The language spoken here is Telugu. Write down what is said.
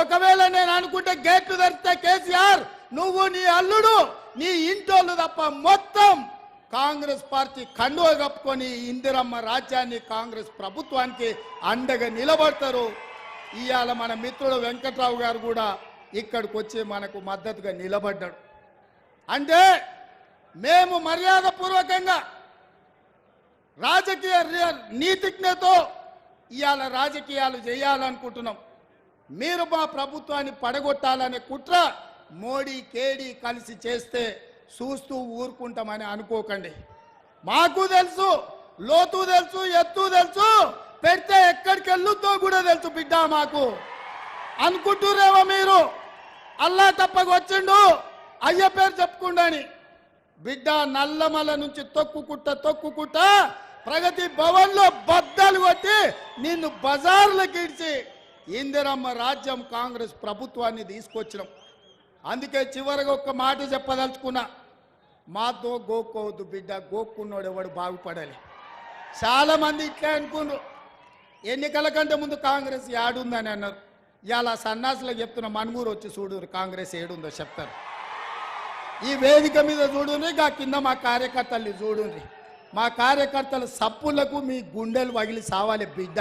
ఒకవేళ నేను అనుకుంటే గేట్లు తెరిస్తే కేసీఆర్ నువ్వు నీ అల్లుడు నీ ఇంటోళ్ళు తప్ప మొత్తం కాంగ్రెస్ పార్టీ కండువ కప్పుకొని ఇందిరమ్మ రాజ్యాన్ని కాంగ్రెస్ ప్రభుత్వానికి అండగా నిలబడతారు. ఇవాళ మన మిత్రుడు వెంకట్రావు గారు కూడా ఇక్కడికి వచ్చి మనకు మద్దతుగా నిలబడ్డాడు. అంటే మేము మర్యాదపూర్వకంగా రాజకీయ నీతిజ్ఞతో ఇవాళ రాజకీయాలు చేయాలనుకుంటున్నాం. మీరు మా ప్రభుత్వాన్ని పడగొట్టాలనే కుట్ర మోడీ కేడీ కలిసి చేస్తే చూస్తూ ఊరుకుంటామని అనుకోకండి. మాకు తెలుసు లోతు తెలుసు ఎత్తు తెలుసు పెడితే ఎక్కడికి వెళ్ళుతో కూడా తెలుసు బిడ్డ మాకు. అనుకుంటురేమో మీరు? అల్లా తప్పకొచ్చిండు అయ్య పేరు చెప్పుకుండని. బిడ్డ నల్లమల నుంచి తొక్కుకుంటా తొక్కుకుంటా ప్రగతి భవన్లో బద్దలు కొట్టి నిన్ను బజార్లకు ఇడిచి ఇందిరమ్మ రాజ్యం కాంగ్రెస్ ప్రభుత్వాన్ని తీసుకొచ్చినాం. అందుకే చివరిగా ఒక్క మాట చెప్పదలుచుకున్నా. మాతో గోక్కోవద్దు బిడ్డ గోక్కున్నాడు ఎవడు బాగుపడాలి. చాలామంది ఇట్లా అనుకున్నారు. ఎన్నికల కంటే ముందు కాంగ్రెస్ ఏడుందని అన్నారు. ఇవాళ సన్నాసులకు చెప్తున్న మనుమూరు వచ్చి చూడురు కాంగ్రెస్ ఏడుందో చెప్తారు. ఈ వేదిక మీద చూడుని గా కింద మా కార్యకర్తల్ని చూడుని మా కార్యకర్తల సప్పులకు మీ గుండెలు వగిలి సావాలి బిడ్డ.